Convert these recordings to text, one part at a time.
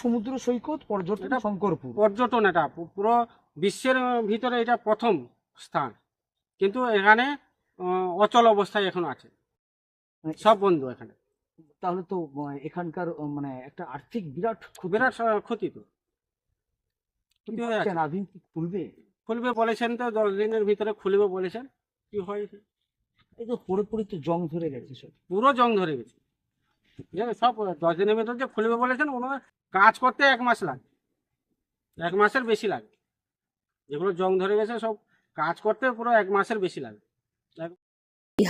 সমুদ্র সৈকত পর্যটন শঙ্করপুর। পর্যটন এটা পুরো বিশ্বের ভিতরে এটা প্রথম স্থান। কিন্তু এখানে অচল অবস্থায় এখন আছে। সব বন্ধ এখানে। তাহলে তো এখানকার মানে একটা আর্থিক বিরাট। বিরাট ক্ষতি তো। আদিন কি খুলবে? খুলবে বলেছেন তো দশ দিনের ভিতরে খুলবে বলেছেন। কি হয় এই তো পুরোপুরি তো জং ধরে গেছে পুরো জং ধরে গেছে? সব দশ দিনের ভিতর যে খুলবে বলেছেন, ওনার কাজ করতে এক মাস লাগে। এক মাসের বেশি লাগে। যেগুলো জং ধরে গেছে, সব কাজ করতে পুরো এক মাসের বেশি লাগে।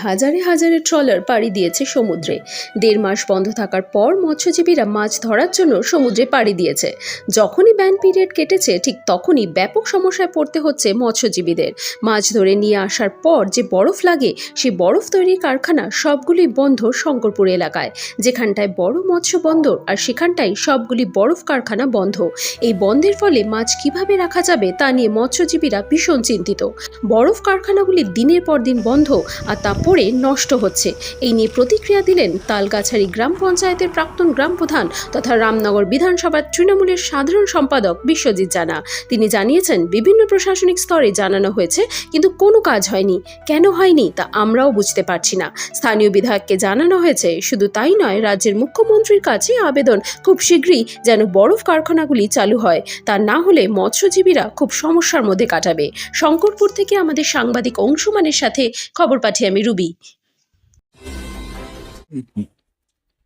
হাজারে হাজারে ট্রলার পাড়ি দিয়েছে সমুদ্রে। দেড় মাস বন্ধ থাকার পর মৎস্যজীবীরা মাছ ধরার জন্য সমুদ্রে পাড়ি দিয়েছে। যখনই ব্যান পিরিয়ড কেটেছে, ঠিক তখনই ব্যাপক সমস্যায় পড়তে হচ্ছে মৎস্যজীবীদের। মাছ ধরে নিয়ে আসার পর যে বরফ লাগে সেই বরফ তৈরির কারখানা সবগুলি বন্ধ শঙ্করপুর এলাকায়। যেখানটায় বড় মৎস্য বন্দর আর সেখানটায় সবগুলি বরফ কারখানা বন্ধ। এই বন্ধের ফলে মাছ কীভাবে রাখা যাবে তা নিয়ে মৎস্যজীবীরা ভীষণ চিন্তিত। বরফ কারখানাগুলি দিনের পর দিন বন্ধ, আর তা পড়ে নষ্ট হচ্ছে। এই নিয়ে প্রতিক্রিয়া দিলেন তালগাছারি গ্রাম পঞ্চায়েতের প্রাক্তন গ্রাম প্রধান তথা রামনগর বিধানসভার তৃণমূলের সাধারণ সম্পাদক বিশ্বজিৎ জানা। তিনি জানিয়েছেন, বিভিন্ন প্রশাসনিক স্তরে জানানো হয়েছে, কিন্তু কোনো কাজ হয়নি। কেন হয়নি তা আমরাও বুঝতে পারছি না। স্থানীয় বিধায়ককে জানানো হয়েছে, শুধু তাই নয়, রাজ্যের মুখ্যমন্ত্রীর কাছে আবেদন খুব শীঘ্রই যেন বরফ কারখানাগুলি চালু হয়। তা না হলে মৎস্যজীবীরা খুব সমস্যার মধ্যে কাটাবে। শঙ্করপুর থেকে আমাদের সাংবাদিক অংশুমানের সাথে খবর পাঠিয়ে আমি রুবি।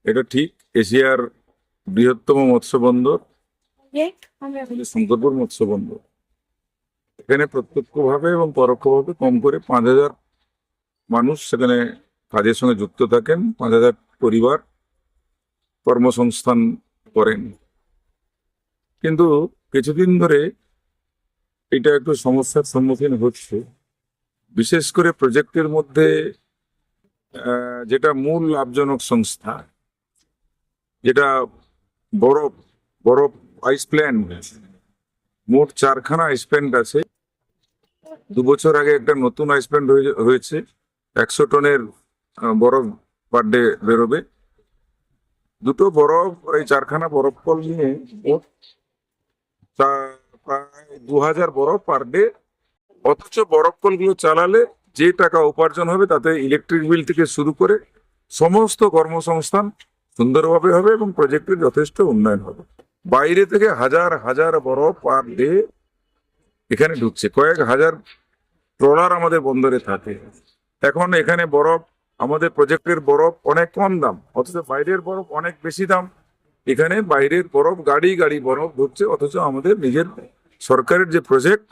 এটা ঠিক, এশিয়ার বৃহত্তম মৎস্য বন্দর শঙ্করপুর মৎস্য বন্দর এখানে প্রত্যক্ষভাবে এবং পরোক্ষভাবে কম করে পাঁচ হাজার মানুষ সেখানে কাজের সঙ্গে যুক্ত থাকেন, পাঁচ হাজার পরিবার কর্মসংস্থান করেন। কিন্তু কিছুদিন ধরে এটা একটু সমস্যার সম্মুখীন হচ্ছে। বিশেষ করে প্রজেক্টের মধ্যে যেটা মূল লাভজনক সংস্থা, যেটা বরফ বরফ আইস প্ল্যান্ট মোট চারখানা আইস প্ল্যান্ট আছে। দু বছর আগে একটা নতুন আইস প্ল্যান্ট হয়েছে। একশো টনের বরফ পার ডে বেরোবে। দুটো বরফ, এই চারখানা বরফ কল নিয়ে প্রায় দু হাজার বরফ পার ডে অথচ বরফ কলগুলো চালালে যে টাকা উপার্জন হবে তাতে ইলেকট্রিক বিল থেকে শুরু করে সমস্ত কর্মসংস্থান সুন্দরভাবে হবে এবং প্রজেক্টের যথেষ্ট উন্নয়ন হবে। বাইরে থেকে হাজার হাজার বরফ পার ডে এখানে ঢুকছে। কয়েক হাজার ট্রলার আমাদের বন্দরে থাকে। এখন এখানে বরফ, আমাদের প্রজেক্টের বরফ অনেক কম দাম, অথচ বাইরের বরফ অনেক বেশি দাম। এখানে বাইরের বরফ, গাড়ি গাড়ি বরফ ঢুকছে, অথচ আমাদের নিজের সরকারের যে প্রজেক্ট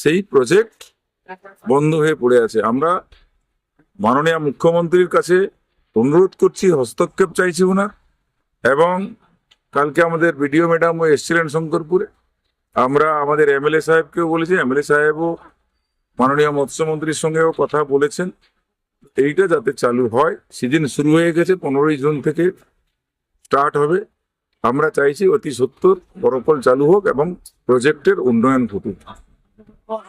সেই প্রজেক্ট বন্ধ হয়ে পড়ে আছে। আমরা মাননীয় মুখ্যমন্ত্রীর কাছে অনুরোধ করছি, হস্তক্ষেপ চাইছি ওনার এবং কালকে আমাদের বিডিও ম্যাডামও এসেছিলেন শঙ্করপুরে। আমরা আমাদের এমএলএ সাহেবকেও বলেছি, এমএলএ সাহেবও মাননীয় মৎস্যমন্ত্রীর সঙ্গেও কথা বলেছেন। এইটা যাতে চালু হয়, সিজন শুরু হয়ে গেছে, পনেরোই জুন থেকে স্টার্ট হবে। আমরা চাইছি অতি সত্তর বরফল চালু হোক এবং প্রজেক্টের উন্নয়ন ঘটুক। Well,